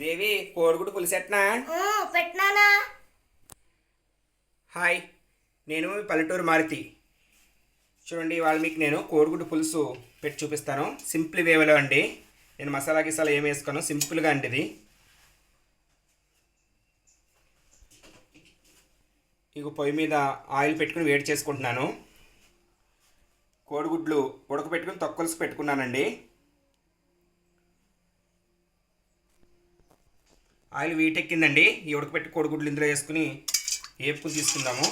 దేవి కోడిగుడు పులిసెట్నా పెట్టినానా? Hi నేను పల్లెటూరు మారుతి. చూడండి ఇవాళ మీకు నేను కోడిగుడ్డు పులుసు పెట్టి చూపిస్తాను. సింపుల్ వేవలో అండి. నేను మసాలా గిసాలా ఏం వేసుకోను సింపుల్గా అండి ఇది. ఇక పొయ్యి మీద ఆయిల్ పెట్టుకుని వేడి చేసుకుంటున్నాను. కోడిగుడ్లు ఉడకపెట్టుకుని తొక్కలుసి పెట్టుకున్నానండి. ఆయిల్ వీటెక్కిందండి. ఈ ఉడకపెట్టి కోడిగుడ్లు ఇందులో వేసుకుని వేపుకుని తీసుకుందాము.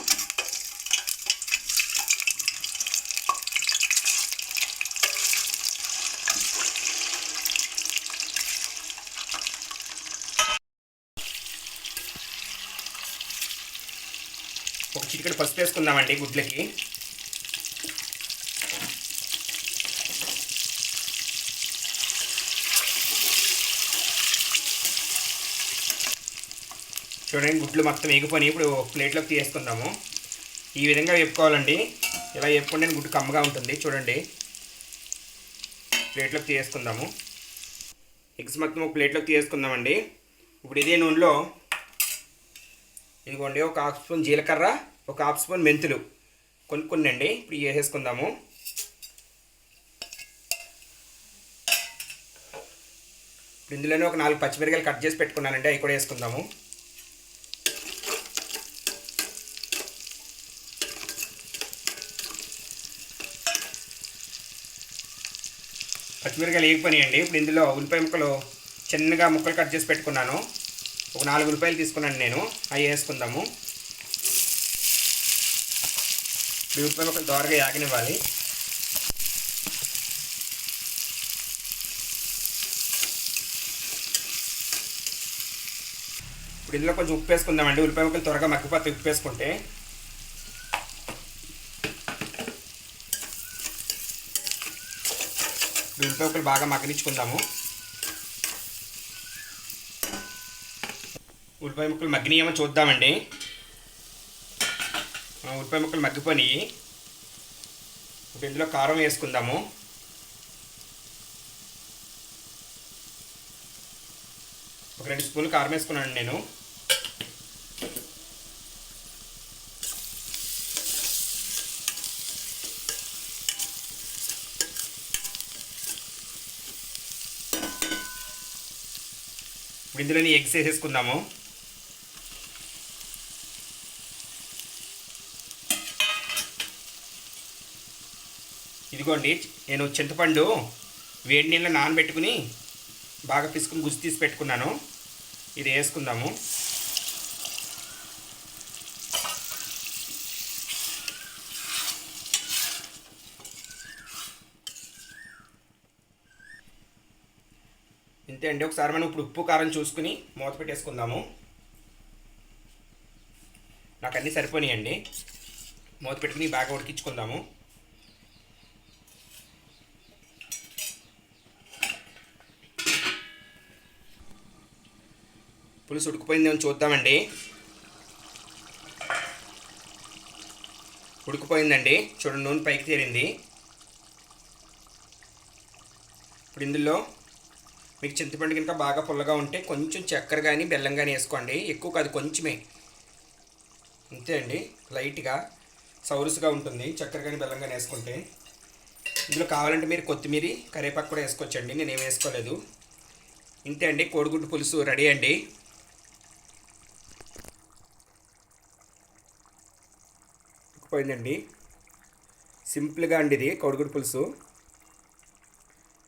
ఒక చిటికెడు పసుపు వేసుకుందామండి గుడ్లకి. చూడండి గుడ్లు మొత్తం వేగిపోయి ఇప్పుడు ప్లేట్లోకి తీసుకుందాము ఈ విధంగా వేపుకోవాలండి. ఇలా వేపుకుంటే గుడ్డు కమ్మగా ఉంటుంది. చూడండి. ప్లేట్లోకి తీసుకుందాము ఎగ్స్ మొత్తం ఒక ప్లేట్లోకి తీసుకుందామండి ఇప్పుడు ఇదే నూనెలో ఇదిగోండి ఒక హాఫ్ స్పూన్ జీలకర్ర ఒక హాఫ్ స్పూన్ మెంతులు కొనుక్కునండి. ఇప్పుడు వేసేసుకుందాము. ఇందులోనే ఒక నాలుగు పచ్చిమిరకాయలు కట్ చేసి పెట్టుకున్నానండి. అవి కూడా వేసుకుందాము. పచ్చిమిరకాయలు వేగిపోయినాయండి ఇప్పుడు ఇందులో ఉల్లిపాయ ముక్కలు చిన్నగా ముక్కలు కట్ చేసి పెట్టుకున్నాను. ఒక నాలుగు ఉల్లిపాయలు తీసుకున్నాను నేను. అవి వేసుకుందాము. ఇప్పుడు ఉల్లిపాయ ముక్కలు దోరగా యాగనివ్వాలి. ఇప్పుడు ఇందులో కొంచెం ఉప్పు వేసుకుందామండి. ఉల్లిపాయ ముక్కలు త్వరగా మగ్గిపోతే ఉప్పు వేసుకుంటే. ఉల్లిపాయలు బాగా మగ్గనిచ్చుకుందాము. ఉల్లిపాయ ముక్కలు మగ్గినాయేమో చూద్దామండి. ఉల్లిపాయ ముక్కలు మగ్గిపోయినాయి. ఇప్పుడు ఇందులో కారం వేసుకుందాము. ఒక రెండు స్పూన్లు కారం వేసుకున్నాను నేను. ఇప్పుడు ఇందులోని ఎగ్స్ వేసేసుకుందాము ఇదిగోండి నేను చింతపండు వేడి నీళ్ళలో నానబెట్టుకుని బాగా పిసుకుని గుజ్జు తీసి పెట్టుకున్నాను. ఇది వేసుకుందాము. అంతే అండి. ఒకసారి మనం ఇప్పుడు ఉప్పు కారం చూసుకుని మూత పెట్టేసుకుందాము. నాకు అన్నీ సరిపోయినాయండి మూత పెట్టుకుని బాగా ఉడికించుకుందాము. పులుసు ఉడికిపోయిందేమో చూద్దామండి. ఉడికిపోయిందండి. చూడండి నూనె పైకి తేలింది. ఇప్పుడు ఇందులో మీకు చింతపండు కనుక బాగా పుల్లగా ఉంటే కొంచెం చక్కెర కానీ బెల్లం కానీ వేసుకోండి. ఎక్కువ కాదు కొంచెమే. అంతే అండి. లైట్గా సౌరుసుగా ఉంటుంది. చక్కెర కానీ బెల్లం కానీ వేసుకుంటే. ఇందులో కావాలంటే మీరు కొత్తిమీర కరివేపాకు కూడా వేసుకోవచ్చండి. నేనేం వేసుకోలేదు. ఇంతే అండి. కోడిగుడ్డు పులుసు రెడీ అండి. పోయిందండి. సింపుల్గా అండి ఇది కోడిగుడ్డు పులుసు.